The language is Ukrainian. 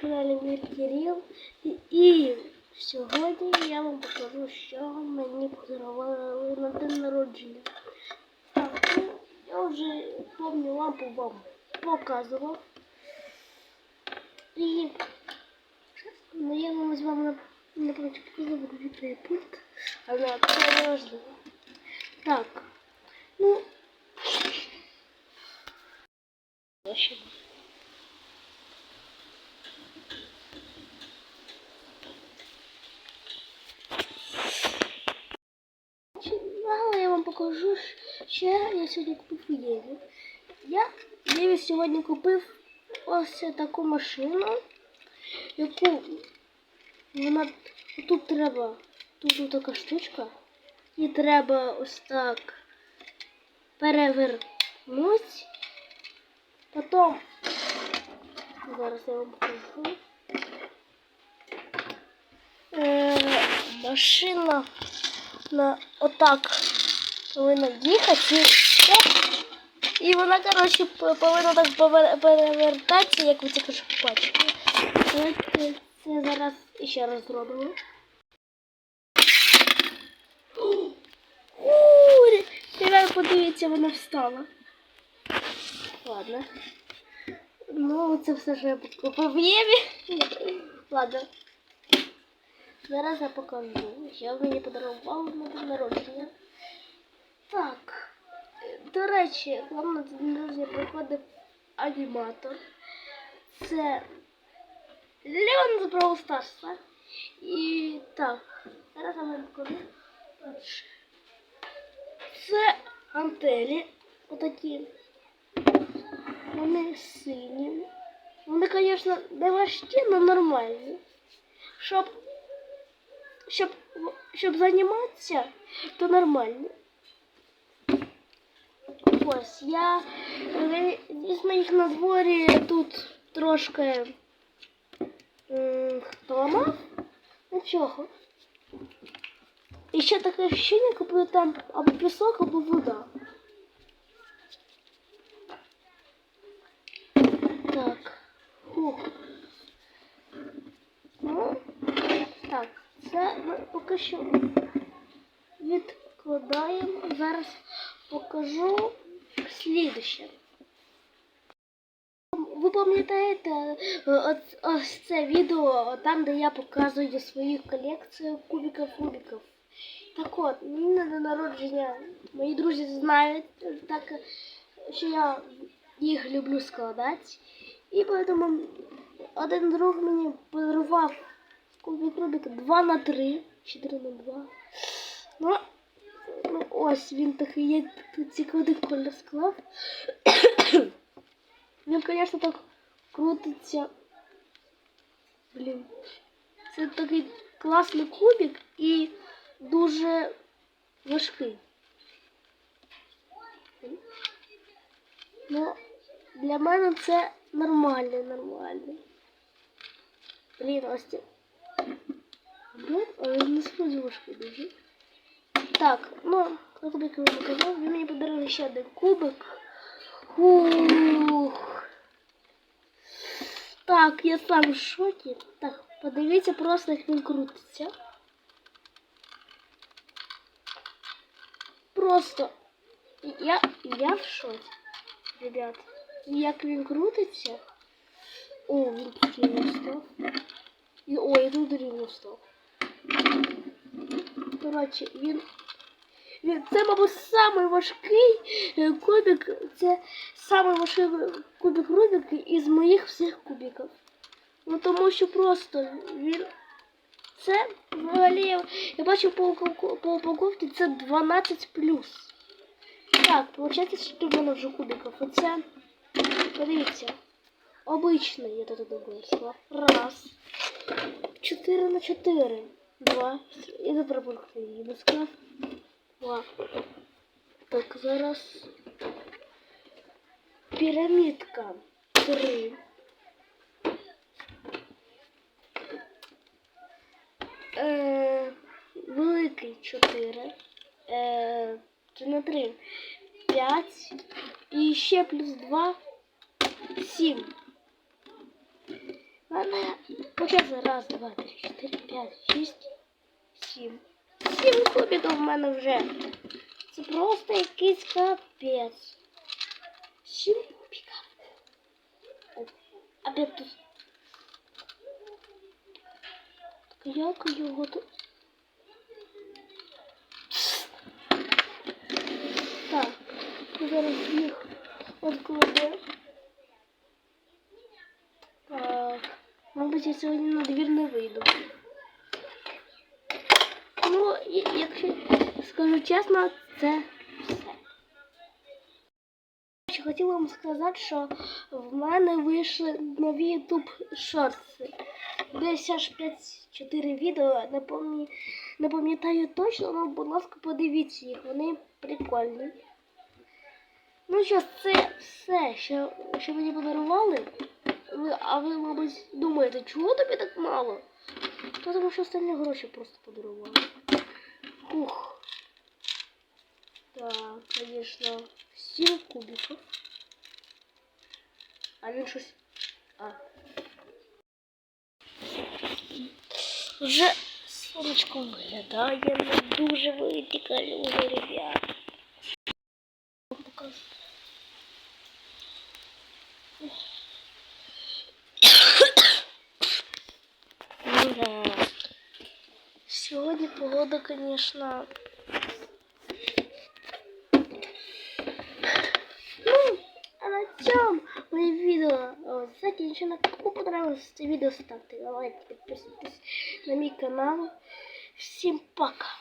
каналі Мір Кирил. І, сьогодні я вам покажу, що мені подарували на день народження. Так, ну, я вже помню лампу вам показував. І ну, я вам з вами на, показав комп'ютерний пульт, але це важливо. Так, ну, ще. Але я вам покажу, що я сьогодні купив Єві. Я Єві сьогодні купив ось таку машину, яку вона тут треба, тут така штучка, і треба ось так перевернути. Потім зараз я вам покажу. Е, машина на отак повинна їхати. І, вона, коротше, повинна так перевертатися, як ви тільки що. Давайте це зараз ще раз зробимо. Тепер подивіться, вона встала. Ладно. Ну, це все, що я купив в Єві. Ладно. Зараз я покажу, що мені подарували на день народження. Так. До речі, вам на день народження приходить аніматор. Це Леон з Brawl Stars. І так, зараз вам покажу. Це антелі. Отакі. Вони сині. Вони, звісно, не важкі, але нормальні. Щоб щоб, щоб займатися, то нормально. Ось, я, звісно, їх на дворі тут трошки м, поламав. Нічого. І ще таке ощущення, коли там або пісок, або вода. Так. Фух. Ну, так, це ми поки що відкладаємо. Зараз покажу слідуще. Ви пам'ятаєте е, от- це відео, там, де я показую свою колекцію кубиків Рубіків. Так от, мені на день мої друзі знають, так, що я їх люблю складати. І тому один друг мені подарував кубик Рубіка 2 на 3, 4 на 2. Ну, ну ось він такий є, тут цікавий колір склав. Він, звісно, так крутиться. Блін. Це такий класний кубик і дуже важкий. Ну, для мене це нормальний, нормальний. Блін, ось. Блін, але не справді важкий дуже. Так, ну, кубик я вам показав. Він мені подарував ще один кубик. Ух. Так, я сам в шокі. Так, подивіться просто, як він крутиться. Просто я, я в шокі, ребят. Як він крутиться. О, він тут рівно став. І, ой, і тут рівно став. Коротше, він він- Це, мабуть, самий важкий е, кубик. Це самий важкий кубик Рубік із моїх всіх кубиків. Ну тому що просто він. Це взагалі я, бачу по, по упаковці це 12 Так, виходить, що в мене вже кубиків. Оце, подивіться, обичний, я тут думаю. Раз. 4 на 4. Два. І запропонувати її не. Два. Так, зараз пірамідка. Три. Е, великий чотири. Е, на три. П'ять. І ще плюс два. Сім. мене почався раз, два, три, чотири, п'ять, шість, сім. Сім кубиків в мене вже. Це просто якийсь капець. Сім кубиків. О, Опять тут. Так як його тут? Так, ми зараз їх відкладемо. Я сьогодні на двір не вийду. Ну, якщо скажу чесно, це все. Хотіла вам сказати, що в мене вийшли нові YouTube шорти. Десь аж 5-4 відео, не, пам'я- не пам'ятаю точно, але, будь ласка, подивіться їх, вони прикольні. Ну що, це все, що, що мені подарували. Ви, а ви, мабуть, думаєте, чого тобі так мало? То тому що останні гроші просто подарували. Ух. Так, звісно, 7 кубиків. А він щось. А. Вже сонечко виглядає не дуже витікає вже, ребят. Покажу. погода, конечно. Ну, а на цьому моє відео о, закінчено. Кому понравилось це відео, ставте лайк, підписуйтесь на мій канал. Всім пока!